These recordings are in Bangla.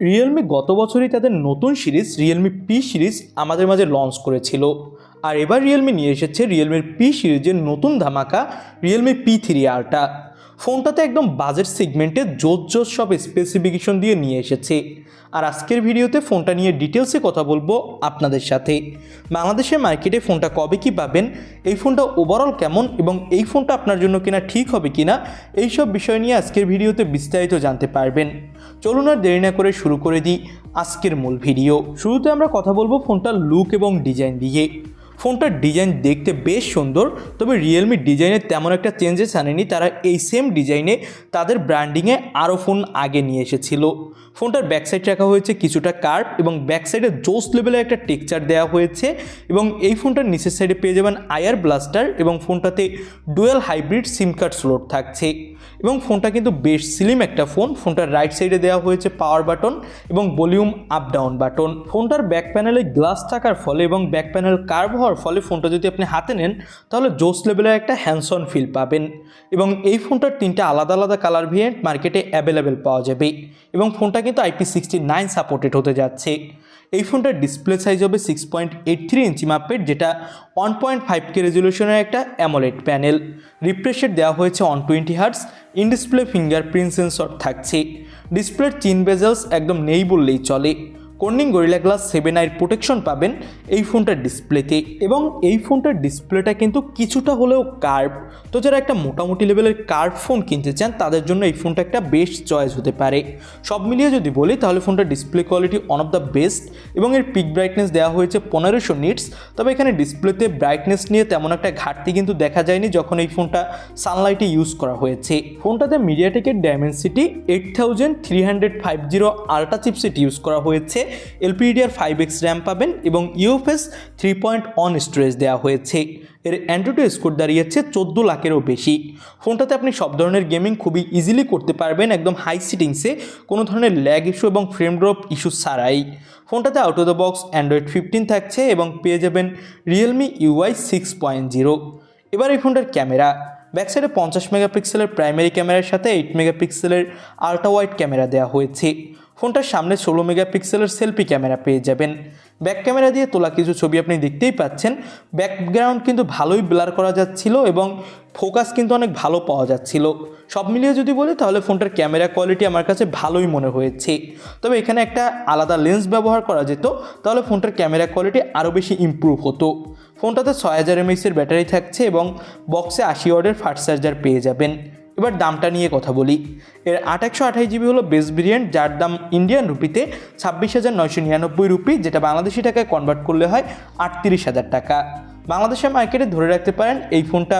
রিয়েলমি গত বছরই তাদের নতুন সিরিজ রিয়েলমি পি সিরিজ আমাদের মাঝে লঞ্চ করেছিল। আর এবার রিয়েলমি নিয়ে এসেছে রিয়েলমির পি সিরিজের নতুন ধামাকা রিয়েলমি পি থ্রি আরটা ফোনটাতে একদম বাজেট সেগমেন্টে জোর জোর সব স্পেসিফিকেশন দিয়ে নিয়ে এসেছে। আর আজকের ভিডিওতে ফোনটা নিয়ে ডিটেলসে কথা বলব আপনাদের সাথে। বাংলাদেশের মার্কেটে ফোনটা কবে কি পাবেন, এই ফোনটা ওভারঅল কেমন এবং এই ফোনটা আপনার জন্য কিনা ঠিক হবে কিনা, এইসব বিষয় নিয়ে আজকের ভিডিওতে বিস্তারিত জানতে পারবেন। চলুন আর দেরি না করে শুরু করে দিই আজকের মূল ভিডিও। শুরুতে আমরা কথা বলব ফোনটার লুক এবং ডিজাইন দিয়ে। ফোনটার ডিজাইন দেখতে বেশ সুন্দর, তবে রিয়েলমি ডিজাইনে তেমন একটা চেঞ্জেস আনেনি। তারা এই সেম ডিজাইনে তাদের ব্র্যান্ডিংয়ে আরও ফোন আগে নিয়ে এসেছিল। ফোনটার ব্যাক সাইড রাখা হয়েছে কিছুটা কার্ভ এবং ব্যাক সাইডে জোস লেভেলের একটা টেক্সচার দেওয়া হয়েছে এবং এই ফোনটার নিচের সাইডে পেয়ে যাবেন আয়ার ব্লাস্টার এবং ফোনটাতে dual hybrid SIM card slot থাকছে। এবং ফোনটা কিন্তু বেশ স্লিম একটা ফোন, ফোনটার রাইট সাইডে দেওয়া হয়েছে পাওয়ার বাটন এবং ভলিউম আপ ডাউন বাটন ফোনটার ব্যাক প্যানেলে গ্লাস থাকার ফলে এবং ব্যাক প্যানেল কার্ভ হওয়ার ফলে ফোনটা যদি আপনি হাতে নেন, তাহলে জোস লেভেলের একটা হ্যান্ডসন ফিল পাবেন। এবং এই ফোনটার তিনটা আলাদা আলাদা কালার ভেরিয়েন্ট মার্কেটে অ্যাভেলেবেল পাওয়া যাবে। এবং ফোনটা কিন্তু আইপি সিক্সটি নাইন সাপোর্টেড হতে যাচ্ছে। এই ফোনটার ডিসপ্লে সাইজ হবে six point eight three inch মাপের, যেটা ওয়ান পয়েন্ট ফাইভ কে রেজলিউশনের একটা অ্যামোলেড প্যানেল রিফ্রেশের দেওয়া হয়েছে one twenty hertz in display fingerprint sensor থাকছে। ডিসপ্লের চিন বেজেলস একদম নেই বললেই চলে। কর্নিং গরিলা গ্লাস সেভেন আইয়ের প্রোটেকশন পাবেন এই ফোনটার ডিসপ্লেতে এবং এই ফোনটার ডিসপ্লেটা কিন্তু কিছুটা হলেও কার্ভ। তো যারা একটা মোটামুটি লেভেলের কার্ভ ফোন কিনতে চান, তাদের জন্য এই ফোনটা একটা বেস্ট চয়েস হতে পারে। সব মিলিয়ে যদি বলি, তাহলে ফোনটার display quality one of the best এবং এর পিক ব্রাইটনেস দেওয়া হয়েছে পনেরোশো নিটস তবে এখানে ডিসপ্লেতে ব্রাইটনেস নিয়ে তেমন একটা ঘাটতি কিন্তু দেখা যায়নি যখন এই ফোনটা সানলাইটে ইউজ করা হয়েছে। ফোনটাতে মিডিয়াটেকের Dimensity eight thousand three hundred five zero ultra chipset use করা হয়েছে। এলপিডিআর ফাইভ এক্স র্যাম পাবেন এবং UFS three point one storage দেওয়া হয়েছে। এর অ্যান্ড্রয়েড স্কোর দাঁড়িয়েছে চোদ্দ লাখেরও বেশি। ফোনটাতে আপনি সব ধরনের গেমিং খুবই ইজিলি করতে পারবেন, একদম হাই সিটিংসে কোনো ধরনের ল্যাগ ইস্যু এবং ফ্রেম ড্রপ ইস্যু ছাড়াই। ফোনটাতে out of the box Android fifteen থাকছে এবং পেয়ে যাবেন Realme UI six point zero এবার এই ফোনটার ক্যামেরা। ব্যাক সাইডে পঞ্চাশ মেগাপিক্সেলের প্রাইমারি ক্যামেরার সাথে এইট মেগাপিক্সেলের আল্ট্রা ওয়াইড ক্যামেরা দেওয়া হয়েছে। ফোনটার সামনে ষোলো মেগাপিক্সেলের সেলফি ক্যামেরা পেয়ে যাবেন। ব্যাক ক্যামেরা দিয়ে তোলা কিছু ছবি আপনি দেখতেই পাচ্ছেন। ব্যাকগ্রাউন্ড কিন্তু ভালোই ব্লার করা যাচ্ছিল এবং ফোকাস কিন্তু অনেক ভালো পাওয়া যাচ্ছিল। সব মিলিয়ে যদি বলি তাহলে ফোনটার ক্যামেরা কোয়ালিটি আমার কাছে ভালোই মনে হয়েছে। তবে এখানে একটা আলাদা লেন্স ব্যবহার করা যেত, তাহলে ফোনটার ক্যামেরা কোয়ালিটি আরও বেশি ইম্প্রুভ হতো। ফোনটাতে ছয় হাজার এমএসের ব্যাটারি থাকছে এবং বক্সে আশি ওয়ার্ডের ফাস্ট চার্জার পেয়ে যাবেন। এবার দামটা নিয়ে কথা বলি। এর আট একশো আঠাশ জিবি হলো বেস ভেরিয়েন্ট যার দাম ইন্ডিয়ান রুপিতে ছাব্বিশ হাজার নয়শো নিরানব্বই রুপি যেটা বাংলাদেশি টাকায় কনভার্ট করলে হয় আটত্রিশ হাজার টাকা। বাংলাদেশের মার্কেটে ধরে রাখতে পারেন, এই ফোনটা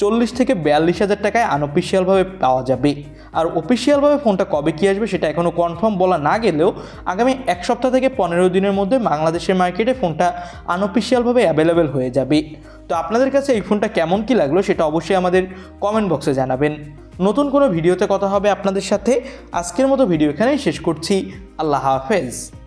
চল্লিশ থেকে বিয়াল্লিশ হাজার টাকায় আনঅফিসিয়ালভাবে পাওয়া যাবে। আর অফিসিয়ালভাবে ফোনটা কবে কী আসবে সেটা এখনও কনফার্ম বলা না গেলেও আগামী এক সপ্তাহ থেকে পনেরো দিনের মধ্যে বাংলাদেশের মার্কেটে ফোনটা আনঅফিসিয়ালভাবে অ্যাভেলেবেল হয়ে যাবে। তো আপনাদের কাছে এই ফোনটা কেমন কি লাগল সেটা অবশ্যই আমাদের কমেন্ট বক্সে জানাবেন। নতুন কোনো ভিডিওতে কথা হবে আপনাদের সাথে। আজকের মতো ভিডিও এখানেই শেষ করছি। আল্লাহ হাফেজ।